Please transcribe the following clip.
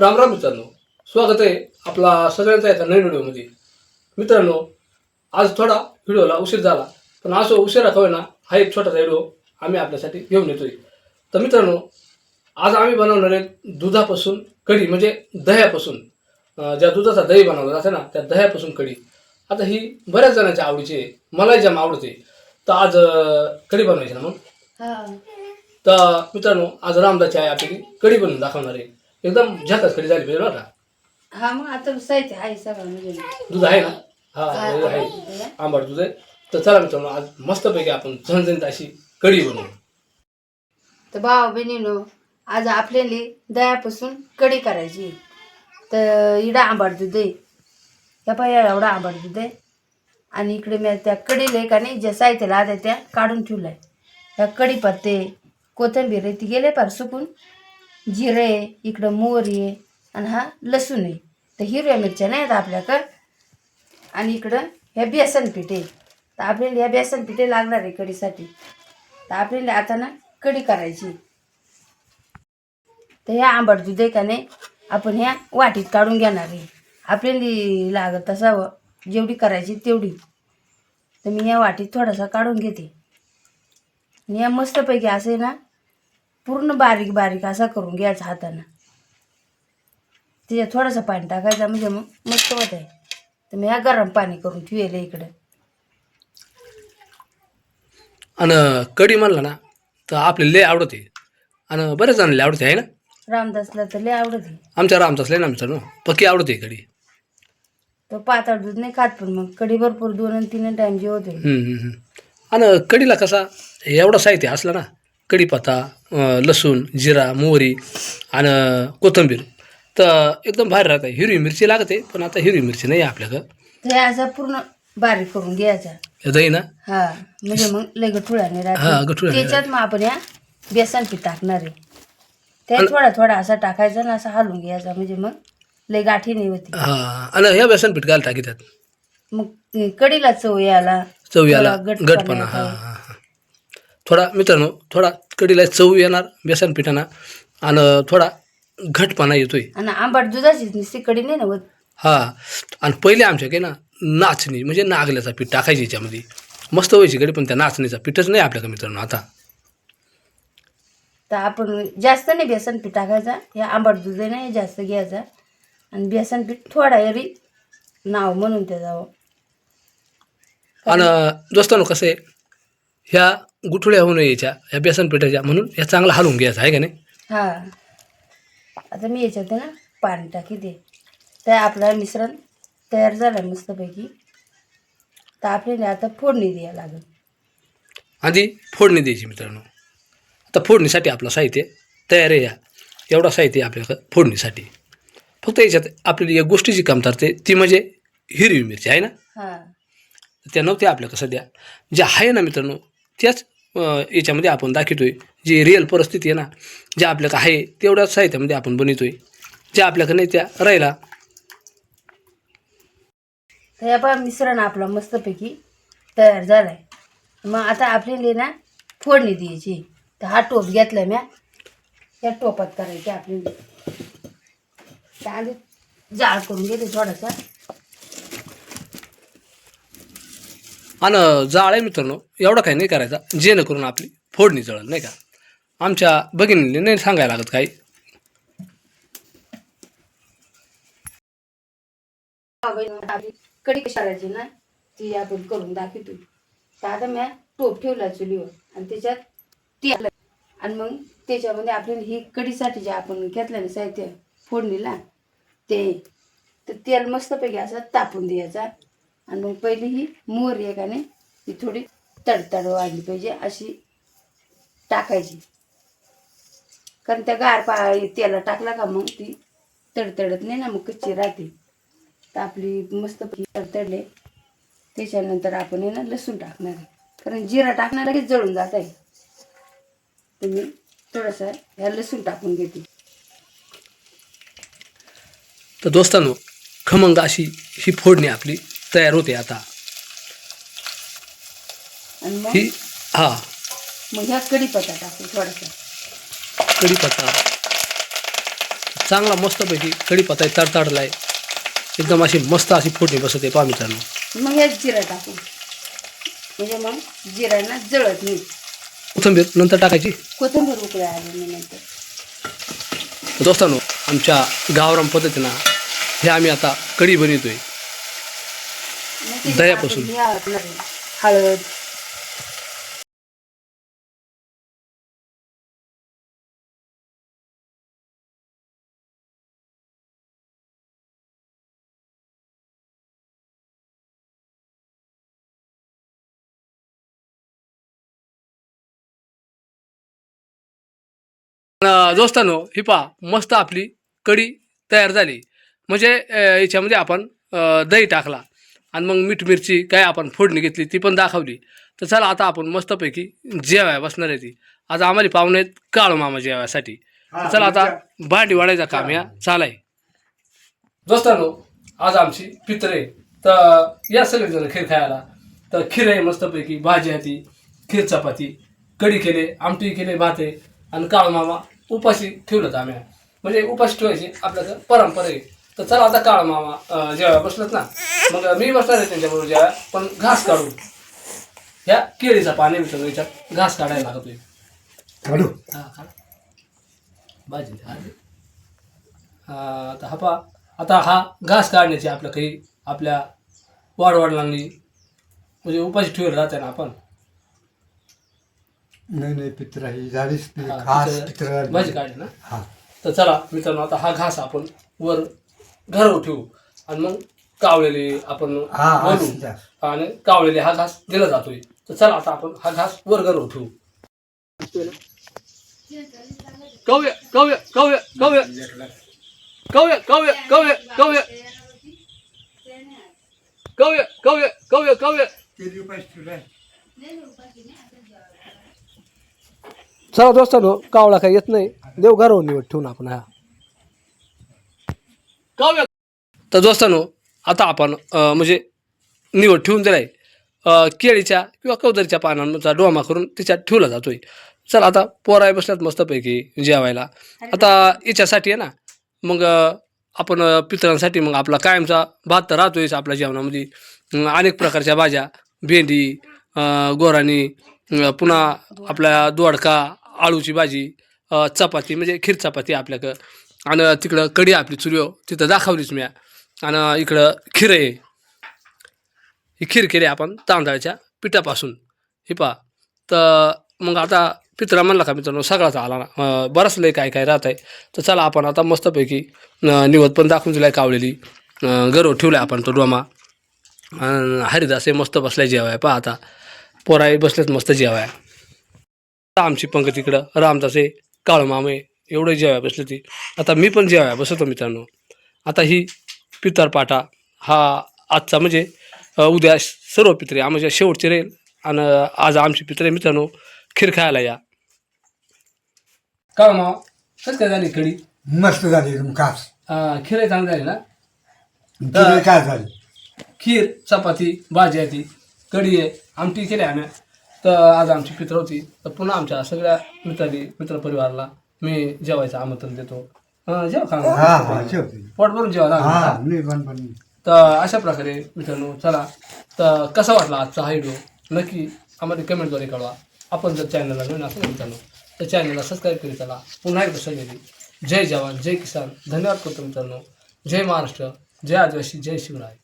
राम राम मित्रांनो. स्वागत आहे आपला सगळ्यांचा एका नवीन व्हिडिओमध्ये. मित्रांनो आज थोडा व्हिडिओला उशीर झाला पण असो उशिरा ना हा एक छोटासा व्हिडिओ आम्ही आपल्यासाठी घेऊन येतोय. तर मित्रांनो आज आम्ही बनवणार आहे दुधापासून कढी म्हणजे दह्यापासून. ज्या दुधाचा दही बनवला जाते ना त्या दह्यापासून कढी. आता ही बऱ्याच जणांच्या आवडीची आहे मलाही जाम आवडते तर आज कढी बनवायची ना मग? तर मित्रांनो आज रामदाची आई आपली कढी बनवून दाखवणार आहे. एकदम झकास कढी झाली पाहिजे बरं का? हा मग आता साहित्य आहे सगळं म्हणजे. दूध आहे ना हा दूध आहे. आंबट दूध आहे. तर चला मित्रांनो आज मस्तपैकी आपण झणझणीत अशी कढी बनवू. तर भाऊ बहिणीनो आज आपल्याला दह्यापासून कढी करायची तर इडा आंबट दूध आहे. या पाय एवढा आंबट दूध आहे. आणि इकडे मी त्या कढीला आहे का नाही ज्या साहित्याला आल्या त्या काढून ठेवलाय ह्या कढीपत्ते कोथिंबीर आहे ती गेले पार सुकून जिरं आहे इकडं मोहरी आहे आणि हा लसूण आहे. तर हिरव्या मिरच्या नाही आहेत आपल्याकडं. आणि इकडं ह्या बेसन पीठ आहे. तर आपल्याला ह्या बेसन पिठे लागणार आहे कढीसाठी तर आपल्याला आता ना कढी करायची तर ह्या आंबट दूध आहे का नाही आपण ह्या वाटीत काढून घेणार आहे. आपल्याला लागत असावं जेवढी करायची तेवढी. तर मी या वाटीत थोडासा काढून घेते. आणि या मस्तपैकी असं आहे ना पूर्ण बारीक बारीक असा करून घ्यायचा हातानं. त्याच्यात थोडंसं पाणी टाकायचं म्हणजे मग मस्त होत आहे तर मी ह्या गरम पाणी करून ठेवलं इकडं. आणि कढी म्हणला ना तर आपल्याला लय आवडते. आणि बऱ्याच जणांना आवडते आहे ना? रामदासला तर लय आवडत. आहे आमच्या रामचाच लय ना मित्रांनो पक्की आवडते कढी तो पातळ दूध नाही खात पण मग कढी भरपूर दोन आणि तीन टाइम जेवते हम्म, हम्म, हम्म. आणि कढीला कसा एवढं साहित्य असलं ना कढीपत्ता लसूण जिरा मोहरी आणि कोथिंबीर. तर एकदम बाहेर राहत. हिरवी मिरची लागते पण आता हिरवी मिरची नाही आहे आपल्याकडं असं पूर्ण बारीक करून घ्यायचा. दही ना? हा म्हणजे मग लय गठुळाने हा, राहते. गठुळ्याने त्याच्यात मग आपण या बेसन पीठ टाकणार आहे. त्यात थोडा थोडा असा टाकायचा आणि असा हलवून घ्यायचा. म्हणजे मग लय गाठी नाही होती. हा आणि ह्या बेसन पीठ घाल टाकी त्यात? मग ते कढीला चव यायला चव याला थोडा गटपणा गटपणा येतो. हा. थोडा मित्रांनो थोडा कढीला चव येणार बेसन पिठाना आणि थोडा घटपणा येतोय. आणि आंबट दुधाची नुसती कढी नाही ना होत? हा. आणि पहिले आमच्याकडे ना नाचणी म्हणजे नागल्याचा पीठ टाकायची याच्यामध्ये. मस्त व्हायची कडे पण त्या नाचणीचा पीठच नाही आपल्याकडे मित्रांनो आता. तर आपण जास्त नाही बेसन पीठ टाकायचा हे आंबट दूध आहे ना हे जास्त घ्यायचा. आणि बेसन पीठ थोडा एरी नाव म्हणून ते जावं आणि दोस्तांनो कसं आहे ह्या गुठळ्या होऊ नये याच्या ह्या बेसन पिठाच्या म्हणून ह्या चांगला हलवून घ्यायचा आहे का नाही? हा. आता मी याच्यात ना पाणी टाकी दे तर आपलं मिश्रण तयार झालं मस्तपैकी. तर आपल्याला आता फोडणी द्यायला लागेल. आधी फोडणी द्यायची मित्रांनो. आता फोडणीसाठी आपलं साहित्य तयार आहे या. एवढा साहित्य आपल्याकडं फोडणीसाठी. फक्त याच्यात आपल्याला एक गोष्टीची कमतरते ती म्हणजे हिरवी मिरची आहे ना? हा. त्या नव्हत्या आपल्याकडं सध्या. ज्या आहे ना मित्रांनो त्याच याच्यामध्ये आपण दाखवतोय. जी रिअल परिस्थिती आहे ना ज्या आपल्याकडं आहे तेवढ्याच साहित्यामध्ये आपण बनवतोय. ज्या आपल्याकडे नाही त्या राहिला. तर या मिश्रण आपलं मस्तपैकी तयार झालं आहे मग आता आपल्याला ना फोडणी द्यायची. तर हा टोप घेतला म्या. त्या टोपात करायची आपली तर जाळ करून घेते थोडासा. आणि जाळे मित्रांनो एवढं काही नाही करायचा. जेणेकरून आपली फोडणी जळल नाही का? आमच्या भगिनीने नाही सांगायला लागत काही. कडी कढी करायची ना ती आपण करून दाखवतो. तर आता मी टोप ठेवला चुलीवर आणि त्याच्यात तेल आणि मग त्याच्यामध्ये आपल्याला ही कडीसाठी जे आपण घेतलं ना साहित्य फोडणीला ते तर तेल मस्तपैकी असं तापून द्यायचा. आणि मग पहिली ही मोहरी आहे का नाही ती थोडी तडतड वाढली पाहिजे अशी टाकायची. कारण त्या गार पा तेला टाकला का मग ती तडतडत नाही ना मग कच्ची राहते. तर आपली मस्त तडतडले त्याच्यानंतर आपण आहे ना लसूण टाकणार आहे. कारण जिरा टाकणार लगेच जळून जात आहे. तर मी थोडंसं ह्या लसूण टाकून घेते. तर दोस्तांनो खमंग अशी ही फोडणी आपली तयार होते आता. आणि मग? ही हा. मग ह्या कढीपत्ता टाकू थोडासा. कढीपत्ता चांगला मस्तपैकी कढीपत्ता आहे तडतडला आहे एकदम अशी मस्त अशी फोडणी बसते पहा मित्रांनो. मग यात जिरा टाकू. म्हणजे मग जिरानं जळत नाही. कोथिंबीर नंतर टाकायची? कोथिंबीर उकळी आली मी नंतर. दोस्तांनो आमच्या गावराम पद्धतीनं हे आम्ही आता कढी बनवतोय. दह्यापासून. हळद. दोस्तांनो ही पहा मस्त आपली कढी तयार झाली. म्हणजे याच्यामध्ये आपण दही टाकला. आणि मग मीठ मिरची काय आपण फोडणी घेतली ती पण दाखवली. तर चला आता आपण मस्तपैकी जेवाय बसणार आहे ती. आज आम्हाला पाहुणे आहेत काळू मामा जेवायसाठी. चला आता भांडी वाढायचं काम या. चालाय दोस्तांनो आज आमची पित्र. आहे तर या सगळेजण खीर खायला. तर खीर आहे मस्तपैकी. भाजी आहे ती. खीर चपाती. कढी केले आमटी केले भात आहे. आणि काळू मामा उपाशी ठेवलं आम्ही. म्हणजे उपाशी ठेवायची आपल्याकडं परंपरा आहे. तर चला आता काळू मामा. जेवायला बसलत ना. मग मी बसणार आहे त्यांच्याबरोबर जेवाय पण घास काढू. ह्या केळीचा पाणी मिळतो याच्यात घास काढायला लागतोय काढू. हा काढ. भाजी हा. हा, आता हा पा आता हा घास काढण्याची आपल्या काही आपल्या वाढवाडलांनी म्हणजे उपाशी ठेवलं राहते ना आपण. नाही नाही पित्र ही हा, खास पित्र- पित्र भाजी काढली ना? हा. तर चला मित्रांनो आता हा घास आपण वर घरावर ठेवू. आणि मग कावलेले आपण हा हा. आणि कावलेले हा घास दिला जातोय. तर चला आता आपण हा घास वर घरावर ठेवू. कव्य कव्य कव्य कव्य कव्य कव्य कव्य कव्य कव्य कव्य कव्य कव्य चला दोस्तानो कावळा काही येत नाही. देव घरावर निवड ठेवून आपण हा. काव्य तर दोस्तानो आता आपण म्हणजे निवड ठेवून दिलाय. केळीच्या किंवा कवदरीच्या पानांचा डोमा करून त्याच्यात ठेवला जातोय. चल आता पोराय बसल्यात मस्तपैकी जेवायला. आता याच्यासाठी आहे ना मग आपण अं, पितरांसाठी मग आपला कायमचा भात तर राहतोयच आपल्या जेवणामध्ये. अनेक प्रकारच्या भाज्या भेंडी गोराणी पुन्हा आपल्या दोडका आळूची भाजी चपाती म्हणजे खीर चपाती आपल्याकडं. आणि तिकडं कढी आपली चुलीवर हो, तिथं दाखवलीच मी. आणि इकडं खीर. आहे ही खीर केली आपण तांदळाच्या पिठापासून. हे पहा. तर मग आता पित्रा म्हणला का मित्रांनो सगळाच आला ना. अं, लय काय काय राहत आहे तर चला आपण आता मस्तपैकी निवत पण दाखवून दिलाय कावलेली अं, गरव ठेवलाय आपण तो डोमा. हरिदास हे मस्त बसलाय जेवाय. पहा आता. पोराई बसलेत मस्त जेवाय. आमची पंगत इकडं. रामदास आहे काळू आहे एवढं जेवाय बसले ती. आता मी पण जेवाय बसतो मित्रांनो. आता ही पितरपाटा हा आजचा म्हणजे उद्या सर्व पित्रे आमच्या शेवटचे राहील. आणि आज आमची पित्रे मित्रांनो खीर खायला या. का मामा? कसं काय झाली कडी मस्त झाली एकदम खास. खीर चांगली झाली ना? काय झाली. खीर चपाती भाजी आहे ती. कढी आहे आमटी केली आम्ही. तर आज आमची पित्र होती. तर पुन्हा आमच्या सगळ्या मित्रांनी मित्रपरिवाराला मी जेवायचं आमंत्रण देतो. अं, जेवा हा हा खा शेवटी पोट भरून जेवा हा ना नाही पण पण. तर अशा प्रकारे मित्रांनो चला. तर कसा वाटला आजचा हा व्हिडिओ नक्की आम्हाला कमेंटद्वारे कळवा. आपण जर चॅनलला नवीन असेल मित्रांनो तर चॅनलला सबस्क्राईब करी चला. पुन्हा एकदा सगळी जय जवान जय किसान. धन्यवाद करतो मित्रांनो. जय महाराष्ट्र. जय आदिवासी जय शिवराय.